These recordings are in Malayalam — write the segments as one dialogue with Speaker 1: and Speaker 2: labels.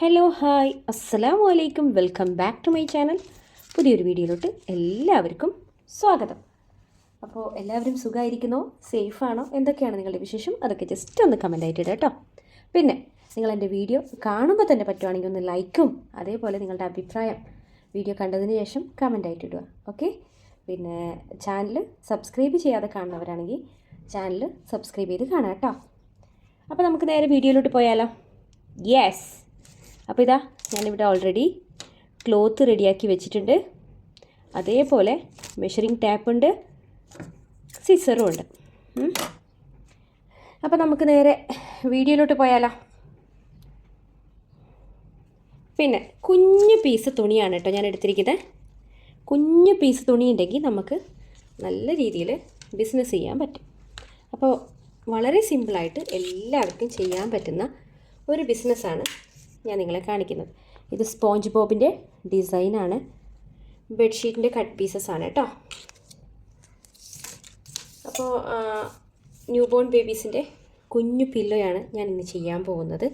Speaker 1: ഹലോ ഹായ് അസ്സലാമു അലൈക്കും welcome back to my channel പുതിയൊരു വീഡിയോയിലോട്ട് എല്ലാവർക്കും സ്വാഗതം. അപ്പോൾ എല്ലാവരും സുഖമായിരിക്കുന്നോ സേഫാണോ? എന്തൊക്കെയാണ് നിങ്ങളുടെ വിശേഷം? അതൊക്കെ ജസ്റ്റ് ഒന്ന് കമന്റ് ആയിട്ട് കേട്ടോ പിന്നെ നിങ്ങൾ എന്റെ വീഡിയോ കാണുമ്പോൾ തന്നെ പറ്റുവാണെങ്കിൽ ഒന്ന് ലൈക്കും അതേപോലെ നിങ്ങളുടെ അഭിപ്രായം വീഡിയോ കണ്ടതിന് ശേഷം കമന്റ് ആയിട്ട് ഇടുക. ഓക്കെ പിന്നെ ചാനൽ സബ്സ്ക്രൈബ് ചെയ്യാതെ കാണുന്നവരാണെങ്കിൽ ചാനൽ സബ്സ്ക്രൈബ് ചെയ്ത് കാണാം കേട്ടോ. അപ്പോൾ നമുക്ക് നേരെ വീഡിയോയിലോട്ട് പോയാലോ? യെസ് അപ്പോൾ ഇതാ ഞാനിവിടെ ഓൾറെഡി ക്ലോത്ത് റെഡിയാക്കി വെച്ചിട്ടുണ്ട്. അതേപോലെ മെഷറിങ് ടാപ്പ് ഉണ്ട് സിസറും ഉണ്ട്. അപ്പോൾ നമുക്ക് നേരെ വീഡിയോയിലോട്ട് പോയാലോ? പിന്നെ കുഞ്ഞു പീസ് തുണിയാണ് കേട്ടോ ഞാൻ എടുത്തിരിക്കുന്നത്. കുഞ്ഞു പീസ് തുണി ഉണ്ടെങ്കിൽ നമുക്ക് നല്ല രീതിയിൽ ബിസിനസ് ചെയ്യാൻ പറ്റും. അപ്പോൾ വളരെ സിമ്പിളായിട്ട് എല്ലാവർക്കും ചെയ്യാൻ പറ്റുന്ന ഒരു ബിസിനസ്സാണ് ഞാൻ നിങ്ങളെ കാണിക്കുന്നത്. ഇത് സ്പോഞ്ച് ബോബിന്റെ ഡിസൈനാണ് ബെഡ്ഷീറ്റിന്റെ കട്ട് പീസസ് ആണ് കേട്ടോ അപ്പോൾ ന്യൂ ബോൺ ബേബീസിന്റെ കുഞ്ഞു പില്ലോയാണ് ഞാൻ ഇന്ന് ചെയ്യാൻ പോകുന്നത്.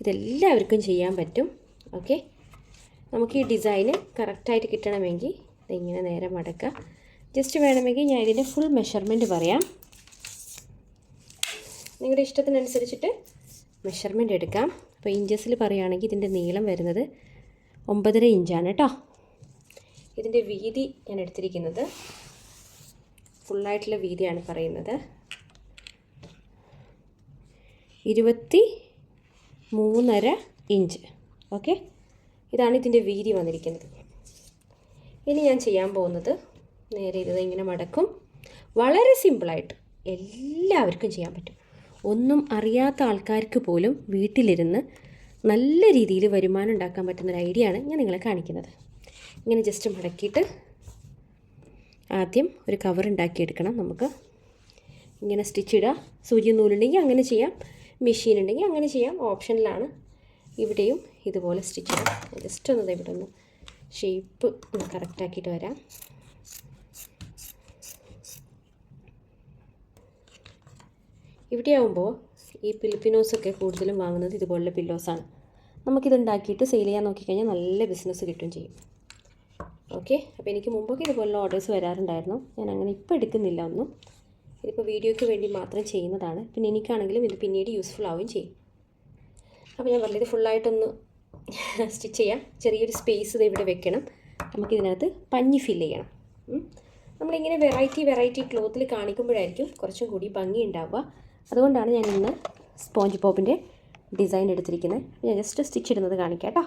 Speaker 1: ഇതെല്ലാവർക്കും ചെയ്യാൻ പറ്റും. ഓക്കെ? നമുക്ക് ഈ ഡിസൈന് കറക്റ്റായിട്ട് കിട്ടണമെങ്കിൽ ഇതിങ്ങനെ നേരെ മടക്കുക. ജസ്റ്റ് വേണമെങ്കിൽ ഞാൻ ഇതിന്റെ ഫുൾ മെഷർമെന്റ് പറയാം. നിങ്ങളുടെ ഇഷ്ടത്തിനനുസരിച്ചിട്ട് മെഷർമെന്റ് എടുക്കാം. അപ്പോൾ ഇഞ്ചസിൽ പറയുകയാണെങ്കിൽ ഇതിന്റെ നീളം വരുന്നത് ഒമ്പതര ഇഞ്ചാണ് കേട്ടോ. ഇതിന്റെ വീതി ഞാൻ എടുത്തിരിക്കുന്നത് ഫുള്ളായിട്ടുള്ള വീതിയാണ് പറയുന്നത്. ഇരുപത്തി മൂന്നര ഇഞ്ച്. ഓക്കെ? ഇതാണ് ഇതിന്റെ വീതി വന്നിരിക്കുന്നത്. ഇനി ഞാൻ ചെയ്യാൻ പോകുന്നത് നേരെ ഇത് ഇങ്ങനെ മടക്കും. വളരെ സിമ്പിളായിട്ട് എല്ലാവർക്കും ചെയ്യാൻ പറ്റും. ഒന്നും അറിയാത്ത ആൾക്കാർക്ക് പോലും വീട്ടിലിരുന്ന് നല്ല രീതിയിൽ വരുമാനം ഉണ്ടാക്കാൻ പറ്റുന്ന ഒരു ഐഡിയ ആണ് ഞാൻ നിങ്ങളെ കാണിക്കുന്നത്. ഇങ്ങനെ ജസ്റ്റ് മടക്കിയിട്ട് ആദ്യം ഒരു കവർ ഉണ്ടാക്കിയെടുക്കണം നമുക്ക്. ഇങ്ങനെ സ്റ്റിച്ച് ഇടുക സൂചി നൂലുണ്ടെങ്കിൽ അങ്ങനെ ചെയ്യാം. മെഷീൻ ഉണ്ടെങ്കിൽ അങ്ങനെ ചെയ്യാം. ഓപ്ഷനിലാണ് ഇവിടെയും ഇതുപോലെ സ്റ്റിച്ച് ഇടാം. ജസ്റ്റ് ഒന്ന് ഇവിടെ ഒന്ന് ഷേപ്പ് ഒന്ന് കറക്റ്റാക്കിയിട്ട് വരാം. ഇവിടെ ആവുമ്പോൾ ഈ പിലിപ്പിനോസൊക്കെ കൂടുതലും വാങ്ങുന്നത് ഇതുപോലുള്ള പില്ലോസാണ് നമുക്കിത് ഉണ്ടാക്കിയിട്ട് സെയിൽ ചെയ്യാൻ നോക്കിക്കഴിഞ്ഞാൽ നല്ല ബിസിനസ് കിട്ടും ചെയ്യും. ഓക്കെ അപ്പോൾ എനിക്ക് മുമ്പൊക്കെ ഇതുപോലുള്ള ഓർഡേഴ്സ് വരാറുണ്ടായിരുന്നു. ഞാൻ അങ്ങനെ ഇപ്പോൾ എടുക്കുന്നില്ല ഒന്നും. ഇതിപ്പോൾ വീഡിയോയ്ക്ക് വേണ്ടി മാത്രം ചെയ്യുന്നതാണ്. പിന്നെ എനിക്കാണെങ്കിലും ഇത് പിന്നീട് യൂസ്ഫുൾ ആവുകയും ചെയ്യും. അപ്പോൾ ഞാൻ പറഞ്ഞത് ഫുള്ളായിട്ടൊന്ന് സ്റ്റിച്ച് ചെയ്യാം. ചെറിയൊരു സ്പേസ് ഇത് ഇവിടെ വെക്കണം. നമുക്കിതിനകത്ത് പഞ്ഞി ഫില്ല് ചെയ്യണം. നമ്മളിങ്ങനെ വെറൈറ്റി വെറൈറ്റി ക്ലോത്തിൽ കാണിക്കുമ്പോഴായിരിക്കും കുറച്ചും കൂടി ഭംഗി ഉണ്ടാവുക അതുകൊണ്ടാണ് ഞാൻ ഇന്ന് സ്പോഞ്ച് പോപ്പിന്റെ ഡിസൈൻ എടുത്തിരിക്കുന്നത്. ഞാൻ ജസ്റ്റ് സ്റ്റിച്ച് ഇടുന്നത് കാണിക്കാം കേട്ടോ.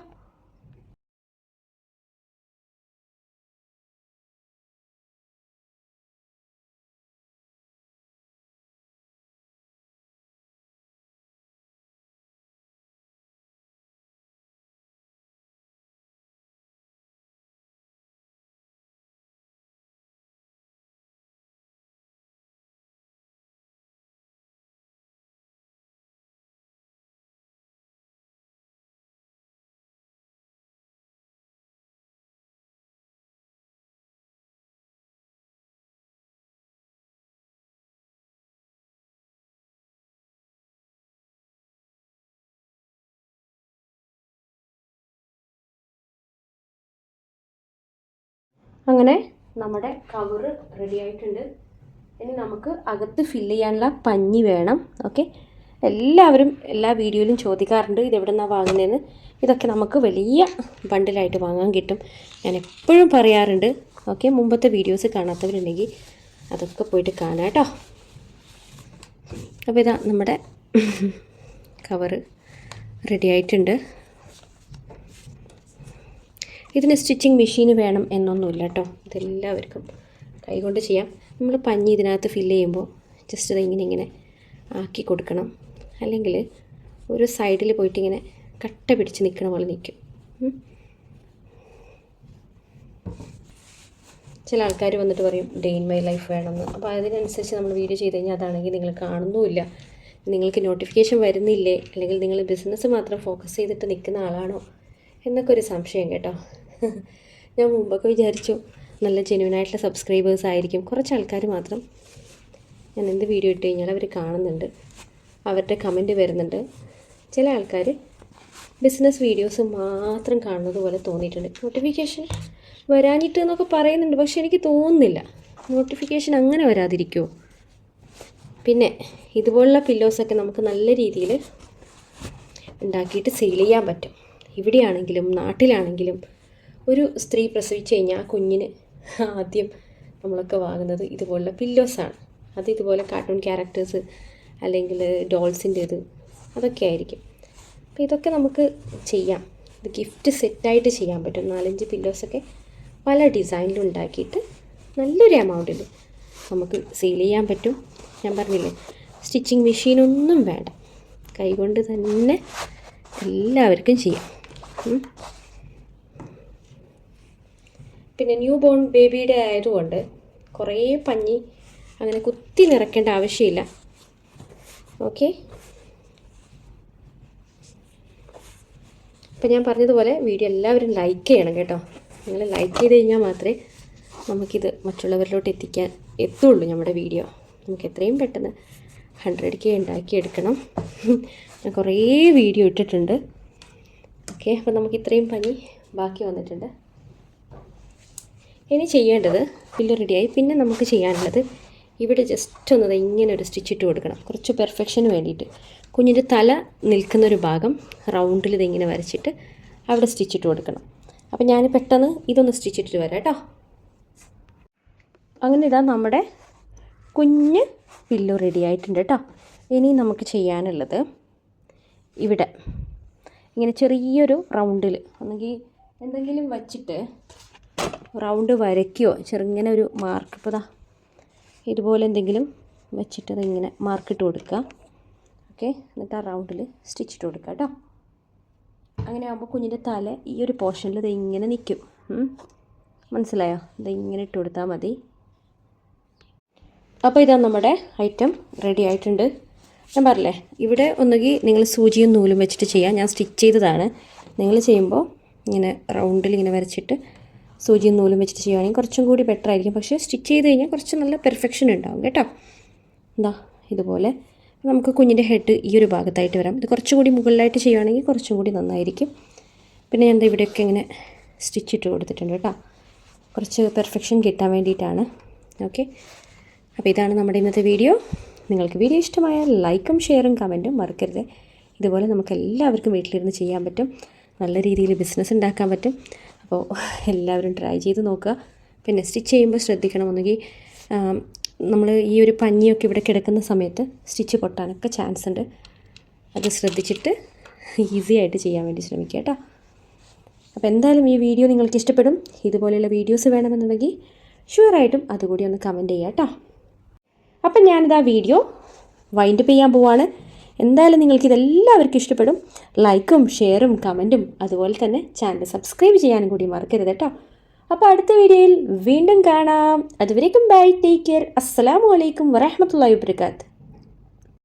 Speaker 1: അങ്ങനെ നമ്മുടെ കവറ് റെഡി ആയിട്ടുണ്ട്. ഇനി നമുക്ക് അകത്ത് ഫില്ല് ചെയ്യാനുള്ള പഞ്ഞി വേണം. ഓക്കെ എല്ലാവരും എല്ലാ വീഡിയോയിലും ചോദിക്കാറുണ്ട് ഇതെവിടെ നിന്നാണ് വാങ്ങുന്നതെന്ന് ഇതൊക്കെ നമുക്ക് വലിയ ബണ്ടിലായിട്ട് വാങ്ങാൻ കിട്ടും. ഞാൻ എപ്പോഴും പറയാറുണ്ട് ഓക്കെ മുമ്പത്തെ വീഡിയോസ് കാണാത്തവരുണ്ടെങ്കിൽ അതൊക്കെ പോയിട്ട് കാണാം കേട്ടോ. അപ്പോൾ ഇതാ നമ്മുടെ കവറ് റെഡി ആയിട്ടുണ്ട്. ഇതിന് സ്റ്റിച്ചിങ് മെഷീൻ വേണം എന്നൊന്നുമില്ല കേട്ടോ. ഇതെല്ലാവർക്കും കൈകൊണ്ട് ചെയ്യാം. നമ്മൾ പഞ്ഞി ഇതിനകത്ത് ഫിൽ ചെയ്യുമ്പോൾ ജസ്റ്റ് ഇത് ഇങ്ങനെ ഇങ്ങനെ ആക്കി കൊടുക്കണം. അല്ലെങ്കിൽ ഒരു സൈഡിൽ പോയിട്ട് ഇങ്ങനെ കട്ട പിടിച്ച് നിൽക്കണ പോലെ നിൽക്കും ചില ആൾക്കാർ വന്നിട്ട് പറയും ഡേ ഇൻ മൈ ലൈഫ് വേണമെന്ന്. അപ്പോൾ അതിനനുസരിച്ച് നമ്മൾ വീഡിയോ ചെയ്ത് കഴിഞ്ഞാൽ അതാണെങ്കിൽ നിങ്ങൾ കാണുന്നുമില്ല. നിങ്ങൾക്ക് നോട്ടിഫിക്കേഷൻ വരുന്നില്ലേ? അല്ലെങ്കിൽ നിങ്ങൾ ബിസിനസ് മാത്രം ഫോക്കസ് ചെയ്തിട്ട് നിൽക്കുന്ന ആളാണോ? എന്നൊക്കെ ഒരു സംശയം കേട്ടോ. ഞാൻ മുമ്പൊക്കെ വിചാരിച്ചു നല്ല ജെനുവിനായിട്ടുള്ള സബ്സ്ക്രൈബേഴ്സ് ആയിരിക്കും. കുറച്ച് ആൾക്കാർ മാത്രം. ഞാൻ എന്ത് വീഡിയോ ഇട്ട് കഴിഞ്ഞാൽ അവർ കാണുന്നുണ്ട്. അവരുടെ കമന്റ് വരുന്നുണ്ട്. ചില ആൾക്കാർ ബിസിനസ് വീഡിയോസ് മാത്രം കാണുന്നത് പോലെ തോന്നിയിട്ടുണ്ട്. നോട്ടിഫിക്കേഷൻ വരാനിട്ട് എന്നൊക്കെ പറയുന്നുണ്ട്. പക്ഷെ എനിക്ക് തോന്നുന്നില്ല. നോട്ടിഫിക്കേഷൻ അങ്ങനെ വരാതിരിക്കുമോ പിന്നെ ഇതുപോലുള്ള പില്ലോസൊക്കെ നമുക്ക് നല്ല രീതിയിൽ ഉണ്ടാക്കിയിട്ട് സെയിൽ ചെയ്യാൻ പറ്റും. ഇവിടെയാണെങ്കിലും നാട്ടിലാണെങ്കിലും ഒരു സ്ത്രീ പ്രസവിച്ചു കഴിഞ്ഞാൽ ആ കുഞ്ഞിന് ആദ്യം നമ്മളൊക്കെ വാങ്ങുന്നത് ഇതുപോലുള്ള പില്ലോസാണ് അത് ഇതുപോലെ കാർട്ടൂൺ ക്യാരക്ടേഴ്സ് അല്ലെങ്കിൽ ഡോൾസിന്റേത് അതൊക്കെ ആയിരിക്കും. അപ്പോൾ ഇതൊക്കെ നമുക്ക് ചെയ്യാം. ഇത് ഗിഫ്റ്റ് സെറ്റായിട്ട് ചെയ്യാൻ പറ്റും. നാലഞ്ച് പില്ലോസൊക്കെ പല ഡിസൈനിലും ഉണ്ടാക്കിയിട്ട് നല്ലൊരു എമൗണ്ടിൽ നമുക്ക് സെയിൽ ചെയ്യാൻ പറ്റും. ഞാൻ പറഞ്ഞില്ലേ സ്റ്റിച്ചിങ് മെഷീനൊന്നും വേണ്ട. കൈകൊണ്ട് തന്നെ എല്ലാവർക്കും ചെയ്യാം. പിന്നെ ന്യൂ ബോൺ ബേബിയുടെ ആയതുകൊണ്ട് കുറേ പഞ്ഞി അങ്ങനെ കുത്തി നിറയ്ക്കേണ്ട ആവശ്യമില്ല. ഓക്കെ അപ്പം ഞാൻ പറഞ്ഞതുപോലെ വീഡിയോ എല്ലാവരും ലൈക്ക് ചെയ്യണം കേട്ടോ. നിങ്ങൾ ലൈക്ക് ചെയ്ത് കഴിഞ്ഞാൽ മാത്രമേ നമുക്കിത് മറ്റുള്ളവരിലോട്ട് എത്തിക്കാൻ എത്തുള്ളൂ നമ്മുടെ വീഡിയോ നമുക്ക് എത്രയും പെട്ടെന്ന് ഹൺഡ്രഡ് കെ ഉണ്ടാക്കിയെടുക്കണം. ഞാൻ കുറേ വീഡിയോ ഇട്ടിട്ടുണ്ട്. ഓക്കെ അപ്പോൾ നമുക്ക് ഇത്രയും പനി ബാക്കി വന്നിട്ടുണ്ട്. ഇനി ചെയ്യേണ്ടത് ഫില്ല് റെഡിയായി പിന്നെ നമുക്ക് ചെയ്യാനുള്ളത് ഇവിടെ ജസ്റ്റ് ഒന്ന് ഇങ്ങനെ ഒരു സ്റ്റിച്ച് ഇട്ട് കൊടുക്കണം. കുറച്ച് പെർഫെക്ഷന് വേണ്ടിയിട്ട്. കുഞ്ഞിന്റെ തല നിൽക്കുന്ന ഒരു ഭാഗം റൗണ്ടിൽ ഇതിങ്ങനെ വരച്ചിട്ട് അവിടെ സ്റ്റിച്ച് ഇട്ട് കൊടുക്കണം. അപ്പം ഞാൻ പെട്ടെന്ന് ഇതൊന്ന് സ്റ്റിച്ച് ഇട്ടിട്ട് വരാം കേട്ടോ. അങ്ങനെ ഇതാ നമ്മുടെ കുഞ്ഞ് പില്ലു റെഡി ആയിട്ടുണ്ട് കേട്ടോ. ഇനി നമുക്ക് ചെയ്യാനുള്ളത് ഇവിടെ ഇങ്ങനെ ചെറിയൊരു റൗണ്ടിൽ ഒന്നെങ്കിൽ എന്തെങ്കിലും വച്ചിട്ട് റൗണ്ട് വരയ്ക്കുകയോ ചെറുങ്ങനെ ഒരു മാർക്ക്. ഇപ്പോൾ ഇതാ ഇതുപോലെ എന്തെങ്കിലും വെച്ചിട്ട് അതിങ്ങനെ മാർക്കിട്ട് കൊടുക്കുക. ഓക്കെ? എന്നിട്ട് ആ റൗണ്ടിൽ സ്റ്റിച്ച് ഇട്ട് കൊടുക്കുക കേട്ടോ. അങ്ങനെ ആകുമ്പോൾ കുഞ്ഞിന്റെ തല ഈ ഒരു പോർഷനിൽ ഇത് ഇങ്ങനെ നിൽക്കും. മനസ്സിലായോ? ഇത് ഇങ്ങനെ ഇട്ട് കൊടുത്താൽ മതി. അപ്പോൾ ഇതാ നമ്മുടെ ഐറ്റം റെഡി ആയിട്ടുണ്ട്. ഞാൻ പറഞ്ഞില്ലേ ഇവിടെ ഒന്നുകിൽ നിങ്ങൾ സൂചിയും നൂലും വെച്ചിട്ട് ചെയ്യാം. ഞാൻ സ്റ്റിച്ച് ചെയ്തതാണ്. നിങ്ങൾ ചെയ്യുമ്പോൾ ഇങ്ങനെ റൗണ്ടിൽ ഇങ്ങനെ വരച്ചിട്ട് സൂചിയും നൂലും വെച്ചിട്ട് ചെയ്യുകയാണെങ്കിൽ കുറച്ചും കൂടി ബെറ്റർ ആയിരിക്കും. പക്ഷേ സ്റ്റിച്ച് ചെയ്ത് കഴിഞ്ഞാൽ കുറച്ച് നല്ല പെർഫെക്ഷൻ ഉണ്ടാവും കേട്ടോ. എന്താ ഇതുപോലെ നമുക്ക് കുഞ്ഞിന്റെ ഹെഡ് ഈ ഒരു ഭാഗത്തായിട്ട് വരാം. ഇത് കുറച്ചും കൂടി മുകളിലായിട്ട് ചെയ്യുകയാണെങ്കിൽ കുറച്ചും കൂടി നന്നായിരിക്കും. പിന്നെ ഞാൻ ഇവിടെയൊക്കെ ഇങ്ങനെ സ്റ്റിച്ച് ഇട്ട് കൊടുത്തിട്ടുണ്ട് കേട്ടോ. കുറച്ച് പെർഫെക്ഷൻ കിട്ടാൻ വേണ്ടിയിട്ടാണ്. ഓക്കെ. അപ്പോൾ ഇതാണ് നമ്മുടെ ഇന്നത്തെ വീഡിയോ നിങ്ങൾക്ക് വീഡിയോ ഇഷ്ടമായാൽ ലൈക്കും ഷെയറും കമന്റും മറക്കരുത്. ഇതുപോലെ നമുക്ക് എല്ലാവർക്കും വീട്ടിലിരുന്ന് ചെയ്യാൻ പറ്റും. നല്ല രീതിയിൽ ബിസിനസ് ഉണ്ടാക്കാൻ പറ്റും. അപ്പോൾ എല്ലാവരും ട്രൈ ചെയ്ത് നോക്കുക. പിന്നെ സ്റ്റിച്ച് ചെയ്യുമ്പോൾ ശ്രദ്ധിക്കണം ഒന്നുകിൽ നമ്മൾ ഈ ഒരു പഞ്ഞിയൊക്കെ ഇവിടെ കിടക്കുന്ന സമയത്ത് സ്റ്റിച്ച് പൊട്ടാനൊക്കെ ചാൻസ് ഉണ്ട്. അത് ശ്രദ്ധിച്ചിട്ട് ഈസി ആയിട്ട് ചെയ്യാൻ വേണ്ടി ശ്രമിക്കുക കേട്ടോ. അപ്പോൾ എന്തായാലും ഈ വീഡിയോ നിങ്ങൾക്ക് ഇഷ്ടപ്പെടും. ഇതുപോലെയുള്ള വീഡിയോസ് വേണമെന്നുണ്ടെങ്കിൽ ഷുവറായിട്ടും അതുകൂടി ഒന്ന് കമന്റ് ചെയ്യാം കേട്ടോ. അപ്പം ഞാനിത് ആ വീഡിയോ വൈൻഡ് ചെയ്യാൻ പോവാണ്. എന്തായാലും നിങ്ങൾക്ക് ഇതെല്ലാവർക്കും ഇഷ്ടപ്പെടും. ലൈക്കും ഷെയറും കമന്റും അതുപോലെ തന്നെ ചാനൽ സബ്സ്ക്രൈബ് ചെയ്യാനും കൂടി മറക്കരുത് കേട്ടോ. അപ്പോൾ അടുത്ത വീഡിയോയിൽ വീണ്ടും കാണാം. അതുവരേക്കും ബൈ ടേക്ക് കെയർ അസ്സാം വലൈക്കും വരഹമത്തല്ലാ വാബർക്കാത്ത്